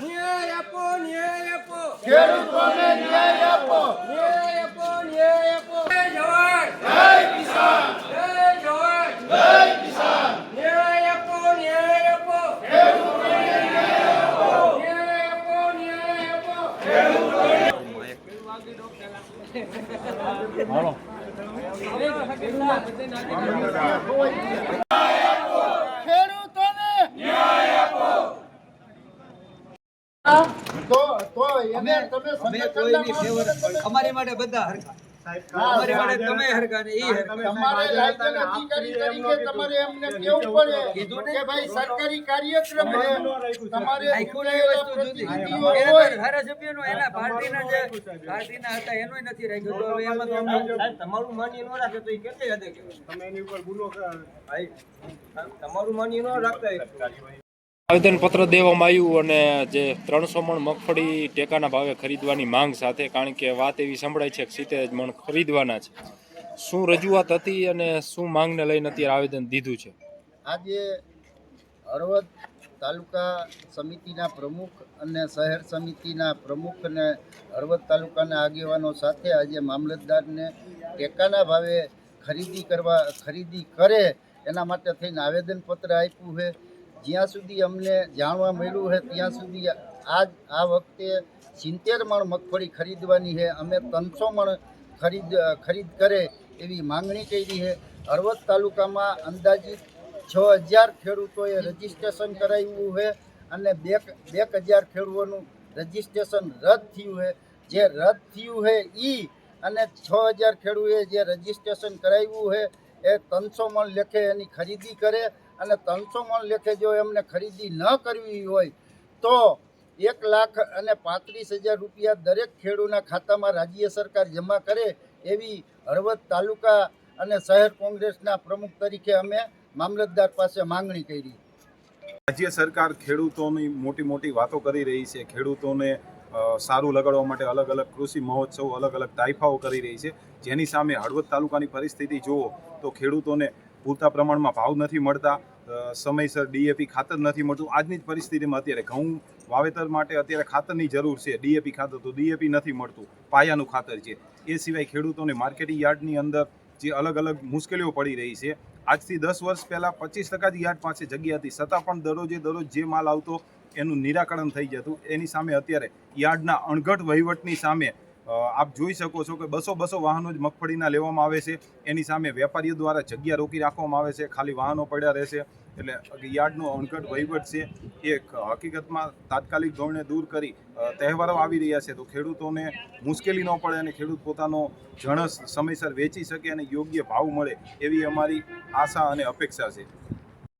ન્યાય આપો ન્યાય આપો ખેડૂતોને ન્યાય આપો ન્યાય આપો ન્યાય આપો જય જવાન જય કિસાન જય જવાન જય કિસાન ન્યાય આપો ન્યાય આપો ન્યાય આપો ન્યાય આપો ખેડૂતોને ન્યાય આપો તો અમારી માટે બધા હરખા. અમારી માટે તમે હરખા ને ઈ હરખા. તમારે રાજ્યના અધિકારી તરીકે તમારે એમને કેવું પડે કે ભાઈ સરકારી કાર્યક્રમ છે. તમારે આખું વસ્તુ જુદી. એના ધારાસભ્યનો પાર્ટીના જે પાર્ટીના હતા એનો નથી રાખ્યો. તો હવે એમાં તો અમને- તમારું માની ન રાખે તો એ કેટલી હદે? તમે એની ઉપર ગુનો ભાઈ, તમારું માની ન રાખતા આવેદનપત્ર દેવામાં આવ્યું અને જે ત્રણસો મણ મગફળી ટેકાના ભાવે ખરીદવાની માંગ સાથે, કારણ કે વાત એવી સંભળાય છે કે સિત્તેર મણ ખરીદવાના છે. શું રજૂઆત હતી અને શું માંગને લઈને અત્યારે આવેદન દીધું છે? આજે હળવદ તાલુકા સમિતિના પ્રમુખ અને શહેર સમિતિના પ્રમુખ અને હળવદ તાલુકાના આગેવાનો સાથે આજે મામલતદારને ટેકાના ભાવે ખરીદી કરવા, ખરીદી કરે એના માટે થઈને આવેદનપત્ર આપ્યું છે. જ્યાં સુધી અમને જાણવા મળ્યું છે, ત્યાં સુધી આજ, આ વખતે સિત્તેર મણ મગફળી ખરીદવાની છે. અમે ત્રણસો મણ ખરીદ ખરીદ કરે એવી માંગણી કરી છે. હળવદ તાલુકામાં અંદાજિત છ હજાર ખેડૂતોએ રજીસ્ટ્રેશન કરાવ્યું છે અને બે બે હજાર ખેડૂતોનું રજીસ્ટ્રેશન રદ થયું છે. જે રદ થયું છે એ અને છ હજાર ખેડૂએ જે રજીસ્ટ્રેશન કરાવ્યું છે, એ ત્રણસો મણ લેખે એની ખરીદી કરે અને ત્રણસો મણ લેખે જો એમને ખરીદી ન કરવી હોય, તો એક લાખ અને પાંત્રીસ હજાર રૂપિયા દરેક ખેડૂતના ખાતામાં રાજ્ય સરકાર જમા કરે એવી હળવદ તાલુકા અને શહેર કોંગ્રેસના પ્રમુખ તરીકે અમે મામલતદાર પાસે માંગણી કરી. રાજ્ય સરકાર ખેડૂતોની મોટી મોટી વાતો કરી રહી છે. ખેડૂતોને સારું લગાડવા માટે અલગ અલગ કૃષિ મહોત્સવ, અલગ અલગ તાઇફાઓ કરી રહી છે. જેની સામે હળવદ તાલુકાની પરિસ્થિતિ જુઓ તો ખેડૂતોને પૂરતા પ્રમાણમાં ભાવ નથી મળતા સમયસર ડીએપી ખાતર નથી મળતું. આજની જ પરિસ્થિતિમાં અત્યારે ઘઉં વાવેતર માટે અત્યારે ખાતરની જરૂર છે ડીએપી ખાતર, તો ડીએપી નથી મળતું. પાયાનું ખાતર છે. એ સિવાય ખેડૂતોને માર્કેટિંગ યાર્ડની અંદર જે અલગ અલગ મુશ્કેલીઓ પડી રહી છે. આજથી દસ વર્ષ પહેલાં પચીસ ટકા જ યાર્ડ પાસે જગ્યા હતી. છતાં પણ દરરોજે દરરોજ જે માલ આવતો, એનું નિરાકરણ થઈ જતું. એની સામે અત્યારે યાર્ડના અણઘટ વહીવટની સામે આપ જોઈ શકો છો કે બસો બસો વાહનો જ મગફળીના લેવામાં આવે છે. એની સામે વેપારીઓ દ્વારા જગ્યા રોકી રાખવામાં આવે છે. ખાલી વાહનો પડ્યા રહેશે. એટલે યાર્ડનો અણઘટ વહીવટ છે. એ હકીકતમાં તાત્કાલિક ધોરણે દૂર કરી તહેવારો આવી રહ્યા છે. તો ખેડૂતોને મુશ્કેલી ન પડે અને ખેડૂત પોતાનો જણસ સમયસર વેચી શકે અને યોગ્ય ભાવ મળે એવી અમારી આશા અને અપેક્ષા છે.